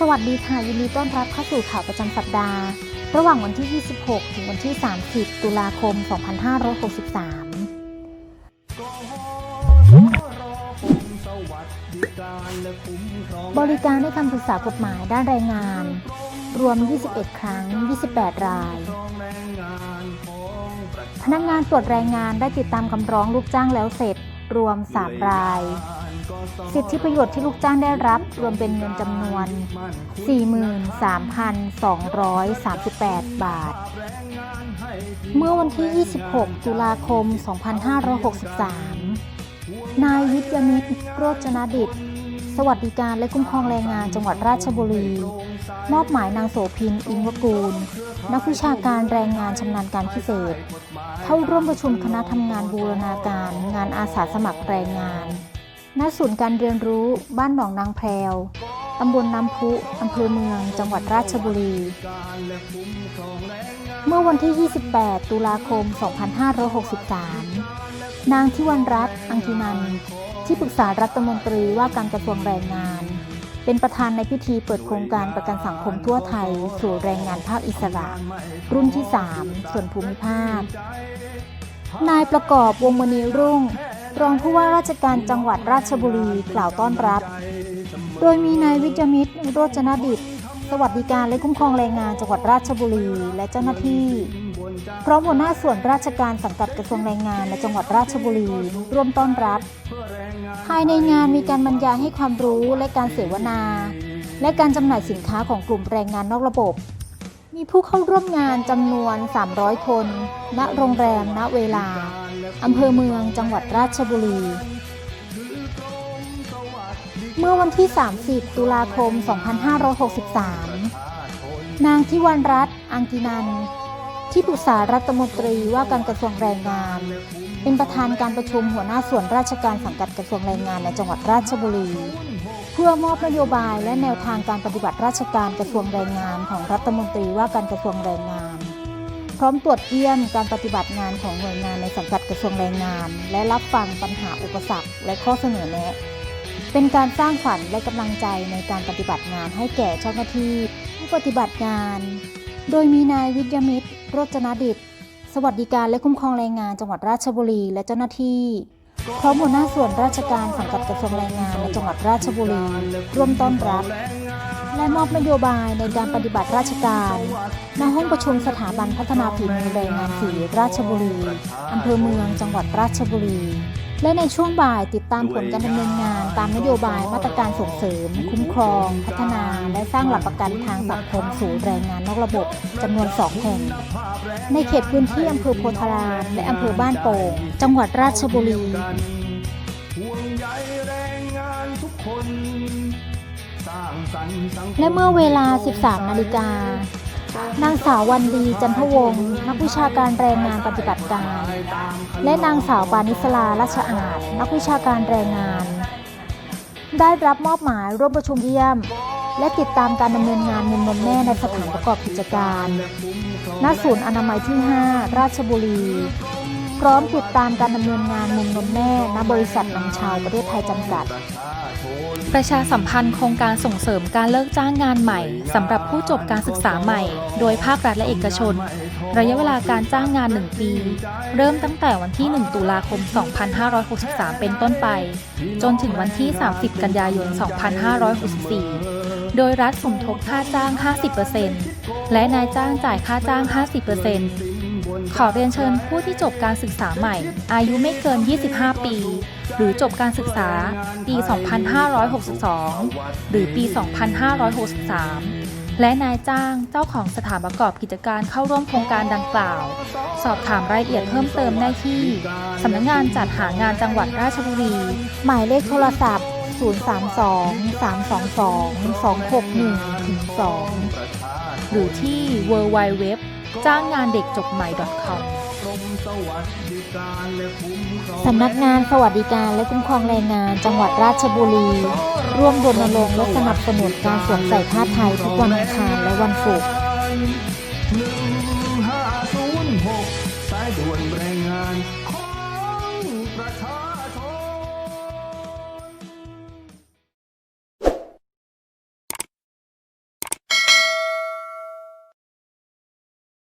สวัสดีค่ะ ยินดีต้อนรับเข้าสู่ข่าวประจำสัปดาห์ ระหว่างวันที่ 26 ถึงวันที่ 30 ตุลาคม 2563 บริการให้คำปรึกษากฎหมายด้านแรงงาน รวม 21 ครั้ง 28 ราย พนักงานตรวจแรงงานได้ติดตามคำร้องลูกจ้างแล้วเสร็จ รวม 3 ราย สิทธิประโยชน์ที่ลูกจ้างได้รับรวมเป็นเงินจำนวน 43,238 บาท เมื่อวันที่ 26 ตุลาคม 2563 นายวิทยามิตรโรจนดิต สวัสดิการและคุ้มครองแรงงานจังหวัดราชบุรี มอบหมายนางโสพินอินวกูล นักวิชาการแรงงานชำนาญการพิเศษ เข้าร่วมประชุมคณะทำงานบูรณาการงานอาสาสมัครแรงงาน ณศูนย์การเรียนรู้บ้านหนองนางแพรวตำบลน้ำพุอำเภอเมือง จังหวัดราชบุรี เมื่อวันที่ 28 ตุลาคม 2563 นางทิวันรัตน์อังคินันท์ที่ปรึกษารัฐมนตรีว่าการกระทรวงแรงงาน เป็นประธานในพิธีเปิดโครงการประกันสังคมทั่วไทย สู่แรงงานภาคอิสระ รุ่นที่ 3 ส่วนภูมิภาค นายประกอบวงมณีรุ่ง รองผู้ว่าราชการจังหวัดราชบุรีกล่าวต้อนรับ โดยมีนายวิจมิตรโรจนดิต สวัสดิการและคุ้มครองแรงงานจังหวัดราชบุรีและเจ้าหน้าที่ พร้อมหัวหน้าส่วนราชการสังกัดกระทรวงแรงงานในจังหวัดราชบุรีร่วมต้อนรับ ภายในงานมีการบรรยายให้ความรู้และการเสวนา และการจำหน่ายสินค้าของกลุ่มแรงงานนอกระบบ มีผู้เข้าร่วมงานจำนวน 300 คน ณ โรงแรม ณ เวลา อำเภอเมืองจังหวัดราชบุรี เมื่อวันที่ 30 ตุลาคม 2563 นางทิวันรัตน์อังกินันท์ที่ปรึกษารัฐมนตรีว่าการกระทรวงแรงงาน เป็นประธานการประชุมหัวหน้าส่วนราชการสังกัดกระทรวงแรงงานในจังหวัดราชบุรี เพื่อมอบนโยบายและแนวทางการปฏิบัติราชการกระทรวงแรงงานของรัฐมนตรีว่าการกระทรวงแรงงาน พร้อมตรวจเยี่ยมการปฏิบัติงานของหน่วยงานในสังกัดกระทรวงแรงงาน และรับฟังปัญหาอุปสรรคและข้อเสนอแนะ เป็นการสร้างขวัญและกำลังใจในการปฏิบัติงานให้แก่เจ้าหน้าที่ผู้ปฏิบัติงาน โดยมีนายวิทยมิตรโรจนดิตสวัสดิการและคุ้มครองแรงงานจังหวัดราชบุรีและเจ้าหน้าที่พร้อมหัวหน้าส่วนราชการสังกัดกระทรวงแรงงานในจังหวัดราชบุรีร่วมต้อนรับ และมอบนโยบายในการปฏิบัติราชการณห้องประชุมสถาบันพัฒนาฝีมือแรงงานสีราชบุรี อำเภอเมืองจังหวัดราชบุรี และในช่วงบ่ายติดตามผลการดำเนินงานตามนโยบายมาตรการส่งเสริม คุ้มครอง พัฒนา และสร้างหลักประกันทางสังคมสู่แรงงานนอกระบบจำนวน 2 แห่ง ในเขตพื้นที่อำเภอโพธารามและอำเภอบ้านโป่งจังหวัดราชบุรี และเมื่อเวลา 13 นาฬิกา นางสาววันดีจันทวงศ์นักวิชาการแรงงานปฏิบัติการ และนางสาวปานิสลาราชอาจนักวิชาการแรงงาน ได้รับมอบหมายร่วมประชุมเยี่ยม และติดตามการดำเนินงานมุมนมแม่ในสถานประกอบกิจการณศูนย์อนามัยที่ 5 ราชบุรี พร้อมติดตามการดำเนินงานมุมนมแม่ณบริษัทนำชาวประเทศไทยจำกัด ประชาสัมพันธ์โครงการส่งเสริมการเลิกจ้างงานใหม่สำหรับผู้จบการศึกษาใหม่ โดยภาครัฐและเอกชน ระยะเวลาการจ้างงาน 1 ปี เริ่มตั้งแต่วันที่ 1 ตุลาคม 2563 เป็นต้นไป จนถึงวันที่ 30 กันยายน 2564 โดยรัฐสมทบค่าจ้าง 50%และนายจ้างจ่ายค่าจ้าง 50% ขอเรียนเชิญผู้ที่จบการศึกษาใหม่ อายุไม่เกิน 25 ปี หรือจบการศึกษาปี 2562 หรือปี 2563 และนายจ้างเจ้าของสถานประกอบกิจการเข้าร่วมโครงการดังกล่าว สอบถามรายละเอียดเพิ่มเติมได้ที่สำนักงานจัดหางานจังหวัดราชบุรี หมายเลขโทรศัพท์ 032 322 261-2 หรือที่ www จ้างงานเด็กจบใหม่ .com สำนักงานสวัสดิการและคุ้มครองแรงงาน จังหวัดราชบุรี ร่วมรณรงค์และสนับสนุนการสวมใส่ผ้าไทยทุกวันอังคารและวันศุกร์